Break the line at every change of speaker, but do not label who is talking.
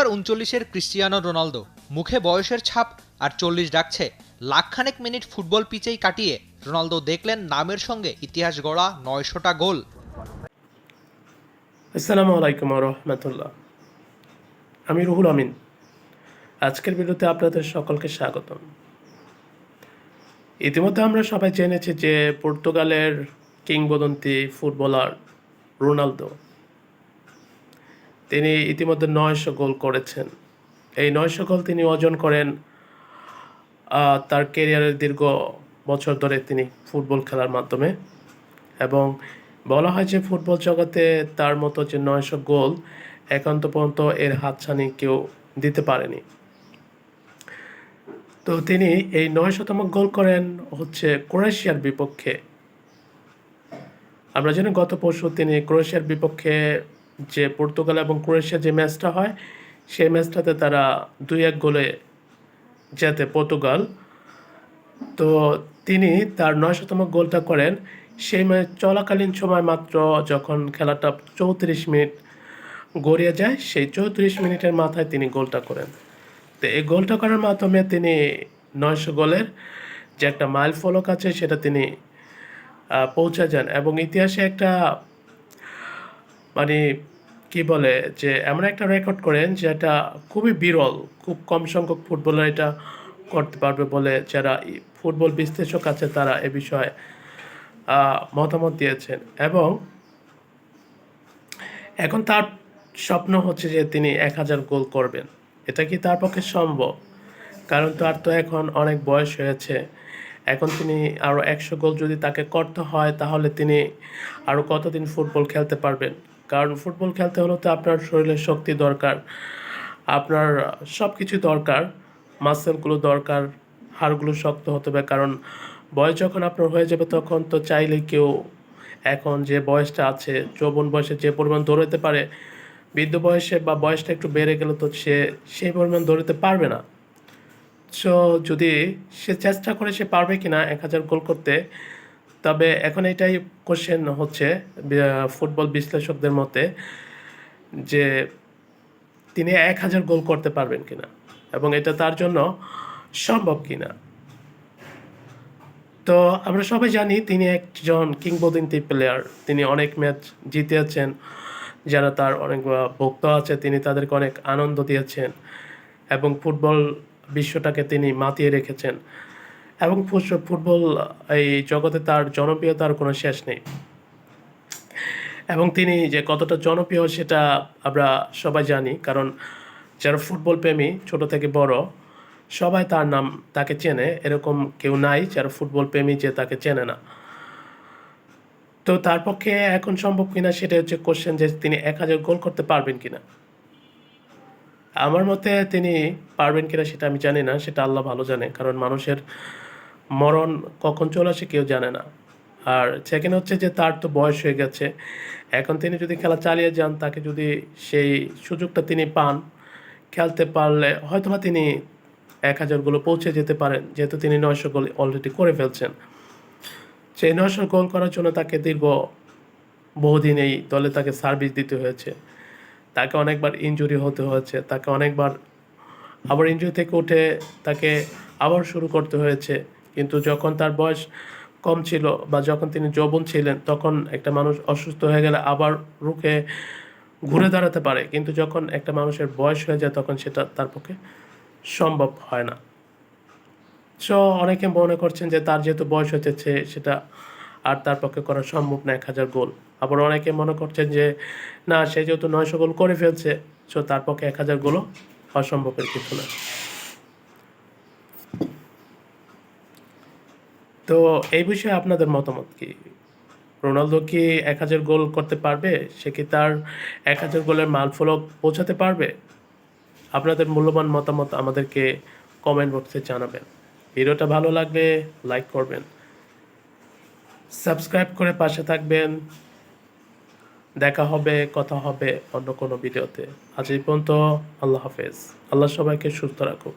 আর উনচল্লিশের Cristiano Ronaldo. মুখে বয়সের ছাপ আর চল্লিশ ডাকছে। লাখখানেক মিনিট ফুটবল পিচেই কাটিয়ে রোনালদো দেখলেন নামের সঙ্গে ইতিহাস গড়া নয়শোটা গোল।
আসসালামু আলাইকুম রহমতুল্লাহ। আমি রুহুল আমিন। আজকের ভিডিওতে আপনাদের সকলকে স্বাগতম। ইতিমধ্যে আমরা সবাই জেনেছি যে পর্তুগালের কিংবদন্তি ফুটবলার রোনালদো তিনি ইতিমধ্যে নয়শো গোল করেছেন। এই নয়শো গোল তিনি অর্জন করেন তার কেরিয়ারের দীর্ঘ বছর ধরে তিনি ফুটবল খেলার মাধ্যমে। এবং বলা হয় যে ফুটবল জগতে তার মতো যে নয়শো গোল একান্ত পর্যন্ত এর হাতছানি কেউ দিতে পারেনি। তো তিনি এই নয়শতম গোল করেন হচ্ছে ক্রোয়েশিয়ার বিপক্ষে। আমরা জানি গত পরশু তিনি ক্রোয়েশিয়ার বিপক্ষে যে পর্তুগাল এবং ক্রোয়েশিয়া যে ম্যাচটা হয়, সেই ম্যাচটাতে তারা দুই এক গোলে জেতে পর্তুগাল। তো তিনি তার নয়শতম গোলটা করেন। সেই ম্যাচ চলাকালীন সময় মাত্র যখন খেলাটা চৌত্রিশ মিনিট গড়িয়ে যায়, সেই চৌত্রিশ মিনিটের মাথায় তিনি গোলটা করেন। তো এই গোলটা করার মাধ্যমে তিনি নয়শো গোলের যে একটা মাইল ফলক আছে, সেটা তিনি পৌঁছে যান। এবং ইতিহাসে একটা মানে কি বলে যে এমন একটা রেকর্ড করেন যেটা খুবই বিরল, খুব কম সংখ্যক ফুটবলার এটা করতে পারবে বলে যারা ফুটবল বিশ্লেষক আছে তারা এ বিষয়ে মতামত দিয়েছেন। এবং এখন তার স্বপ্ন হচ্ছে যে তিনি এক হাজার গোল করবেন। এটা কি তার পক্ষে সম্ভব? কারণ তার তো এখন অনেক বয়স হয়েছে। এখন তিনি আরও একশো গোল যদি তাকে করতে হয় তাহলে তিনি আরও কতদিন ফুটবল খেলতে পারবেন? কারণ ফুটবল খেলতে হলে তো আপনার শরীরের শক্তি দরকার, আপনার সব কিছু দরকার মাসেলগুলো দরকার, হাড়গুলো শক্ত হতে হবে, কারণ বয়স যখন আপনার হয়ে যাবে তখন তো চাইলে কেউ এখন যে বয়সটা আছে, যৌবন বয়সে যে পরিমাণ দৌড়াতে পারে, বৃদ্ধ বয়সে বা বয়সটা একটু বেড়ে গেলে তো সে সেই পরিমাণ দৌড়াতে পারবে না। সো যদি সে চেষ্টা করে সে পারবে কিনা, এক হাজার গোল করতে তবে এখন এটাই কোশ্চেন হচ্ছে ফুটবল বিশ্লেষকদের মতে যে তিনি এক হাজার গোল করতে পারবেন কিনা এবং এটা তার জন্য সম্ভব কিনা। তো আমরা সবাই জানি তিনি একজন কিংবদন্তি প্লেয়ার তিনি অনেক ম্যাচ জিতেছেন, যারা তার অনেক ভক্ত আছে, তিনি তাদেরকে অনেক আনন্দ দিয়েছেন এবং ফুটবল বিশ্বটাকে তিনি মাতিয়ে রেখেছেন। এবং ফুটবল, এই জগতে তার জনপ্রিয়তার কোনো শেষ নেই। এবং তিনি যে কতটা জনপ্রিয় সেটা আমরা সবাই জানি, কারণ যারা ফুটবল প্রেমী, ছোট থেকে বড়, সবাই তার নাম তাকে চেনে। এরকম কেউ নাই যারা ফুটবল প্রেমী যে তাকে চেনে না। তো তার পক্ষে এখন সম্ভব কিনা সেটা হচ্ছে কোশ্চেন যে তিনি এক হাজার গোল করতে পারবেন কিনা। আমার মতে তিনি পারবেন কিনা সেটা আমি জানি না, সেটা আল্লাহ ভালো জানে। কারণ মানুষের মরণ কখন চলে আসে কেউ জানে না। আর সেকেন্ড হচ্ছে যে তার তো বয়স হয়ে গেছে। এখন তিনি যদি খেলা চালিয়ে যান, তাকে যদি সেই সুযোগটা তিনি পান, খেলতে পারলে হয়তোবা তিনি এক হাজারগুলো পৌঁছে যেতে পারেন, যেহেতু তিনি নয়শো গোল অলরেডি করে ফেলছেন। সেই নয়শো গোল করার জন্য তাকে দীর্ঘ বহুদিন এই দলে তাকে সার্ভিস দিতে হয়েছে। তাকে অনেকবার ইনজুরি হতে হয়েছে, তাকে অনেকবার আবার ইনজুরি থেকে উঠে তাকে আবার শুরু করতে হয়েছে। কিন্তু যখন তার বয়স কম ছিল বা যখন তিনি যৌবন ছিলেন, তখন একটা মানুষ অসুস্থ হয়ে গেলে আবার রুখে ঘুরে দাঁড়াতে পারে। কিন্তু যখন একটা মানুষের বয়স হয়ে যায়, তখন সেটা তার পক্ষে সম্ভব হয় না। সো অনেকে মনে করছেন যে তার যেহেতু বয়স হয়েছে সেটা আর তার পক্ষে করা সম্ভব না, এক হাজার গোল। আবার অনেকে মনে করছেন যে, না, সে যেহেতু নয়শো গোল করে ফেলছে, সো তার পক্ষে এক হাজার গোলও অসম্ভবের কিছু না। তো এই বিষয়ে আপনাদের মতামত কি? রোনালদো কি এক হাজার গোল করতে পারবে? সে কি তার এক হাজার গোলের মালফলক পৌঁছাতে পারবে? আপনাদের মূল্যবান মতামত আমাদেরকে কমেন্ট বক্সে জানাবেন। ভিডিওটা ভালো লাগলে লাইক করবেন। সাবস্ক্রাইব করে পাশে থাকবেন। দেখা হবে, কথা হবে অন্য কোনো ভিডিওতে। আজ এই পর্যন্ত আল্লাহ হাফেজ। আল্লাহ সবাইকে সুস্থ রাখুক।